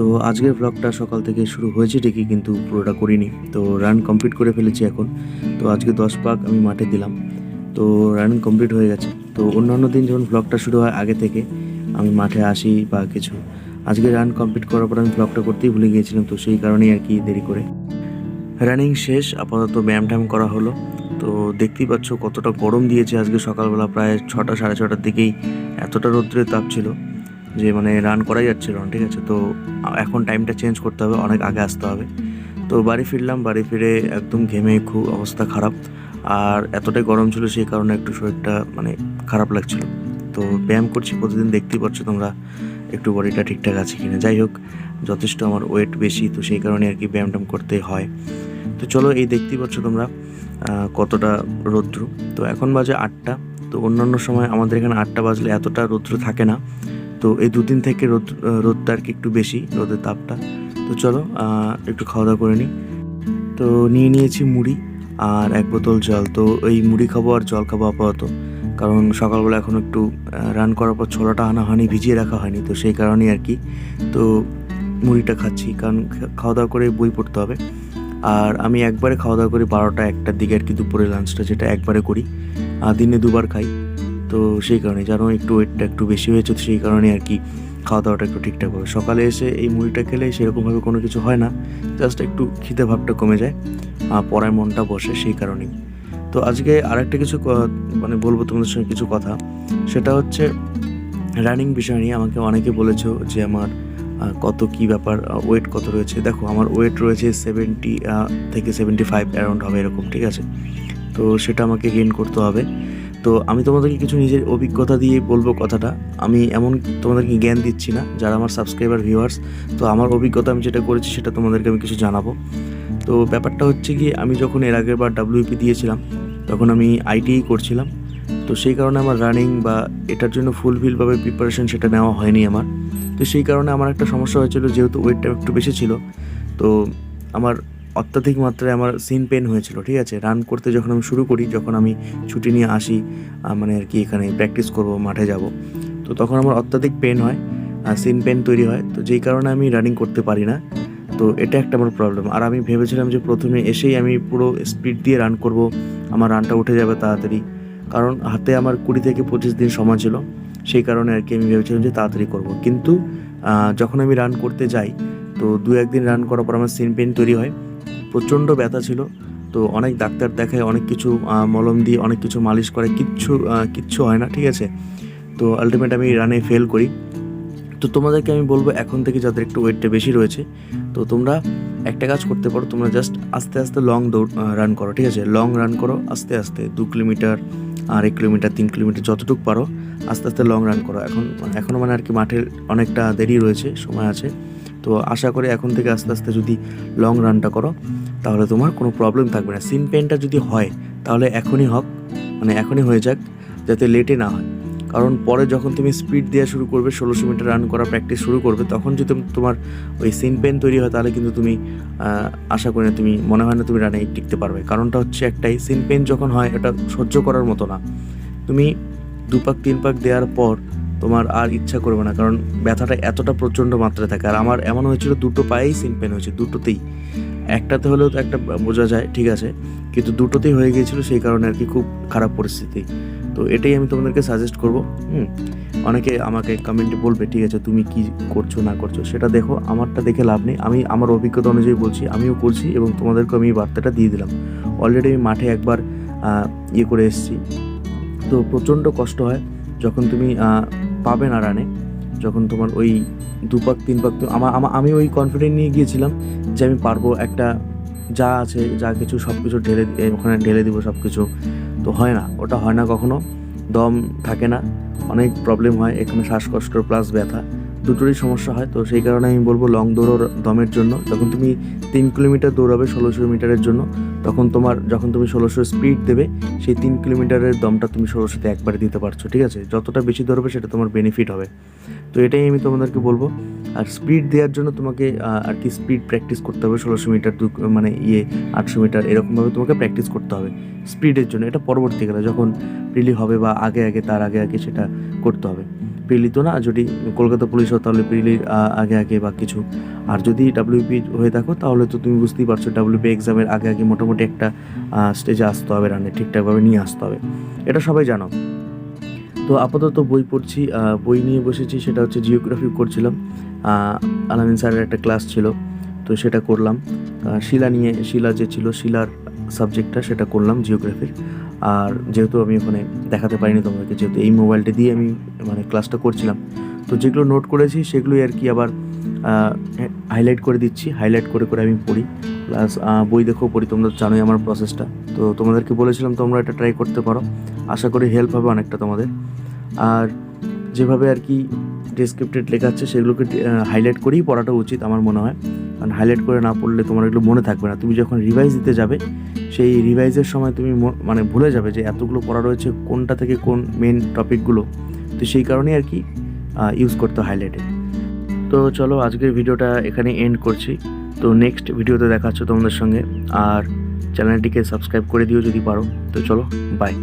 তো আজকের ব্লগটা সকাল থেকে শুরু হয়েছে ঠিকই, কিন্তু পুরোটা করিনি। তো রান কমপ্লিট করে ফেলেছি এখন। তো আজকে দশ পাক আমি মাঠে দিলাম। তো রান কমপ্লিট হয়ে গেছে। তো অন্যান্য দিন যখন ব্লগটা শুরু হয় আগে থেকে, আমি মাঠে আসি বা কিছু। আজকে রান কমপ্লিট করার পর আমি ব্লগটা করতেই ভুলে গিয়েছিলাম, তো সেই কারণেই আর কি দেরি করে। রানিং শেষ, আপাতত ব্যায়াম ট্যায়াম করা হলো। তো দেখতেই পাচ্ছ কতটা গরম দিয়েছে আজকে সকালবেলা, প্রায় ছটা, সাড়ে ছটার দিকেই। এতটা রৌদ্রের তাপ ছিল। যে মানে রান করাই যাচ্ছিল না, ঠিক আছে? তো এখন টাইমটা চেঞ্জ করতে হবে, অনেক আগে আসতে হবে। তো বাড়ি ফিরলাম, বাড়ি ফিরে একদম ঘেমে খুব অবস্থা খারাপ। আর এতটাই গরম ছিল সেই কারণে একটু শরীরটা মানে খারাপ লাগছিল। তো ব্যায়াম করছি, প্রতিদিন দেখতেই পাচ্ছ তোমরা, একটু বডিটা ঠিকঠাক আছে কিনা। যাই হোক, যথেষ্ট আমার ওয়েট বেশি, তো সেই কারণে আর কি ব্যায়াম করতে হয়। তো চলো, এই দেখতেই পাচ্ছ তোমরা কতটা রৌদ্র। তো এখন বাজে আটটা, তো অন্যান্য সময় আমাদের এখানে আটটা বাজলে এতটা রৌদ্র থাকে না। তো এই দুদিন থেকে রোদ রোদটা আর কি একটু বেশি, রোদের তাপটা। তো চলো একটু খাওয়া দাওয়া করে নিই। তো নিয়ে নিয়েছি মুড়ি আর এক বোতল জল। তো এই মুড়ি খাব আর জল খাব আপাতত। কারণ সকালবেলা এখন একটু রান করার পর ছোলাটা আনা হয়নি, ভিজিয়ে রাখা হয়নি। তো সেই কারণেই আর কি। তো মুড়িটা খাচ্ছি, কারণ খাওয়া দাওয়া করে বই পড়তে হবে। আর আমি একবারে খাওয়া দাওয়া করি বারোটা একটার দিকে আর কি দুপুরে লাঞ্চটা যেটা একবারে করি। আর দিনে দুবার খাই। তো সেই কারণে, জানো, একটু ওয়েটটা একটু বেশি হয়েছে তো সেই কারণে আর কি খাওয়া দাওয়াটা একটু ঠিকঠাক হবে। সকালে এসে এই মুড়িটা খেলে সেরকমভাবে কোনো কিছু হয় না জাস্ট একটু খিদে ভাবটা কমে যায় আর পড়ায় মনটা বসে সেই কারণেই। তো আজকে আরেকটা কিছু মানে বলব তোমাদের সঙ্গে কিছু কথা, সেটা হচ্ছে রানিং বিষয় নিয়ে। আমাকে অনেকে বলেছ যে আমার কত কি ব্যাপার ওয়েট কত রয়েছে। দেখো, আমার ওয়েট রয়েছে সেভেন্টি থেকে সেভেন্টি ফাইভ অ্যারাউন্ড হবে এরকম, ঠিক আছে? তো সেটা আমাকে গেইন করতে হবে। তো আমি তোমাদেরকে কিছু নিজের অভিজ্ঞতা দিয়ে বলব কথাটা। আমি এমন তোমাদেরকে জ্ঞান দিচ্ছি না, যারা আমার সাবস্ক্রাইবার ভিউয়ার্স তো আমার অভিজ্ঞতা আমি যেটা করেছি সেটা তোমাদেরকে আমি কিছু জানাব। তো ব্যাপারটা হচ্ছে কি, আমি যখন এর আগের বার ডাব্লিউপি দিয়েছিলাম, তখন আমি আইটিই করছিলাম। তো সেই কারণে আমার রানিং বা এটার জন্য ফুলফিলভাবে প্রিপারেশন সেটা নেওয়া হয়নি আমার। তো সেই কারণে আমার একটা সমস্যা হয়েছিল, যেহেতু ওয়েটটা একটু বেশি ছিল, তো আমার অত্যাধিক মাত্রায় আমার সিন পেন হয়েছিল, ঠিক আছে? রান করতে যখন আমি শুরু করি, যখন আমি ছুটি নিয়ে আসি মানে আর কি এখানে প্র্যাকটিস করব, মাঠে যাব, তো তখন আমার অত্যাধিক পেন হয় সিন পেন তৈরি হয়, তো যেই কারণে আমি রানিং করতে পারি না, তো এটা একটা আমার প্রবলেম আর আমি ভেবেছিলাম যে প্রথমে এসেই আমি পুরো স্পিড দিয়ে রান করব, আমার রানটা উঠে যাবে তাড়াতাড়ি, কারণ হাতে আমার কুড়ি থেকে পঁচিশ দিন সময় ছিল, সেই কারণে আর কি আমি ভেবেছিলাম যে তাড়াতাড়ি করব। কিন্তু যখন আমি রান করতে যাই, তো দু একদিন রান করার পর আমার সিন পেন তৈরি হয় প্রচণ্ড ব্যথা ছিল। তো অনেক ডাক্তার দেখায়, অনেক কিছু মলম দিয়ে অনেক কিছু মালিশ করে, কিচ্ছু কিচ্ছু হয় না, ঠিক আছে? তো আলটিমেট আমি রানে ফেল করি। তো তোমাদেরকে আমি বলব এখন থেকে যাদের একটু ওয়েটটা বেশি রয়েছে, তো তোমরা একটা কাজ করতে পারো, তোমরা জাস্ট আস্তে আস্তে লং দৌড় রান করো, ঠিক আছে? লং রান করো, আস্তে আস্তে, দু কিলোমিটার আর এক কিলোমিটার, তিন কিলোমিটার, যতটুকু পারো, আস্তে আস্তে লং রান করো। এখন এখনও মানে আর কি মাঠের অনেকটা দেরি রয়েছে, সময় আছে। তো আশা করি এখন থেকে আস্তে আস্তে যদি লং রানটা করো, তাহলে তোমার কোনো প্রবলেম থাকবে না। সিন পেনটা যদি হয়, তাহলে এখনই হোক মানে এখনই হয়ে যাক, যাতে লেটে না হয়। কারণ পরে যখন তুমি স্পিড দেওয়া শুরু করবে, ষোলোশো মিটার রান করা প্র্যাকটিস শুরু করবে, তখন যদি তোমার ওই সিন পেন তৈরি হয়, তাহলে কিন্তু তুমি আশা করি না তুমি, মনে হয় না তুমি রানে টিকতে পারবে। কারণটা হচ্ছে একটাই সিন পেন যখন হয়, এটা সহ্য করার মতো না। তুমি দু পাক তিন পাক দেওয়ার পর তোমার আর ইচ্ছা করবে না, কারণ ব্যথাটা এতটা প্রচণ্ড মাত্রায় থাকে। আর আমার এমন হয়েছিল, দুটো পায়েই সিন পেন হয়েছে, দুটোতেই। একটাতে হলেও তো একটা বোঝা যায়, ঠিক আছে। কিন্তু দুটোতেই হয়ে গিয়েছিল, সেই কারণে আর কি খুব খারাপ পরিস্থিতি। তো এটাই আমি তোমাদেরকে সাজেস্ট করব, হুম? অনেকে আমাকে কমেন্টে বলবে, ঠিক আছে, তুমি কি করছ, না করছ? সেটা দেখো, আমারটা দেখে লাভ নেই। আমি আমার অভিজ্ঞতা অনুযায়ী বলছি, আমিও করছি এবং তোমাদেরকে আমি বার্তাটা দিয়ে দিলাম। অলরেডি আমি মাঠে একবার ইয়ে করে এসেছি। তো প্রচণ্ড কষ্ট হয়, যখন তুমি পাবে না রানে। যখন তোমার ওই দু পাক তিন পাক আমার আমা- ওই কনফিডেন্ট নিয়ে গিয়েছিলাম যে আমি পারব একটা যা আছে, যা কিছু সব কিছু ঢেলে ওখানে ঢেলে দিব সব কিছু তো হয় না, ওটা হয় না কখনো। দম থাকে না, অনেক প্রবলেম হয়, এখানে শ্বাসকষ্ট প্লাস ব্যথা। দুটোরই সমস্যা হয়, তো সেই কারণে আমি বলব লং দৌড়োর দমের জন্য। যখন তুমি তিন কিলোমিটার দৌড়াবে, ষোলোশো মিটারের জন্য তখন তোমার, যখন তুমি ষোলোশো স্পিড দেবে, সেই তিন কিলোমিটারের দমটা তুমি ষোলোশোতে একবারে দিতে পারছ, ঠিক আছে? যতটা বেশি ধরবে, সেটা তোমার বেনিফিট হবে। তো এটাই আমি তোমাদেরকে বলব। আর স্পিড দেওয়ার জন্য তোমাকে আর কি স্পিড প্র্যাকটিস করতে হবে। ষোলোশো মিটার দু মানে ইয়ে আটশো মিটার এরকমভাবে তোমাকে প্র্যাকটিস করতে হবে স্পিডের জন্য। এটা পরবর্তীকালে, যখন রিলি হবে বা আগে আগে, তার আগে আগে সেটা করতে হবে। প্রিলি না যদি কলকাতা পুলিশ হও তাহলে প্রিলির আগে আগে বা কিছু। আর যদি ডাব্লিউপি হয়ে থাকো তাহলে তো তুমি বুঝতেই পারছ ডাব্লিউপি এক্সামের আগে আগে মোটামুটি একটা স্টেজে আসতে হবে রানে ঠিকঠাকভাবে নিয়ে আসতে হবে। এটা সবাই জানো। তো আপাতত বই পড়ছি বই নিয়ে বসেছি, সেটা হচ্ছে জিওগ্রাফি করছিলাম। আলামিন স্যারের একটা ক্লাস ছিল, তো সেটা করলাম। শিলা নিয়ে, শিলা যে ছিল, শিলার সাবজেক্টটা সেটা করলাম জিওগ্রাফির আর যেহেতু আমি ওখানে দেখাতে পারিনি তোমাদেরকে, যেহেতু এই মোবাইলটা দিয়ে আমি মানে ক্লাসটা করছিলাম, তো যেগুলো নোট করেছি সেগুলোই আর কি আবার হাইলাইট করে দিচ্ছি হাইলাইট করে করে আমি পড়ি। প্লাস বই দেখেও পড়ি, তোমরা জানোই আমার প্রসেসটা তো তোমাদেরকে বলেছিলাম তোমরা এটা ট্রাই করতে পারো। আশা করি হেল্প হবে অনেকটা তোমাদের। আর যেভাবে আর কি ডেসক্রিপ্টেড লেখা আছে, সেগুলোকে হাইলাইট করেই পড়াটা উচিত আমার মনে হয়। কারণ হাইলাইট করে না পড়লে তোমার এগুলো মনে থাকবে না। তুমি যখন রিভাইজ দিতে যাবে, সেই রিভাইজের সময় তুমি মানে ভুলে যাবে যে এতগুলো পড়া রয়েছে, কোনটা থেকে কোন মেন টপিকগুলো তো সেই কারণেই আর কি ইউজ করতে হাইলাইটে তো চলো, আজকের ভিডিওটা এখানে এন্ড করছি। তো নেক্সট ভিডিওতে দেখা হচ্ছে তোমাদের সঙ্গে। আর চ্যানেলটিকে সাবস্ক্রাইব করে দিও যদি পারো। তো চলো বাই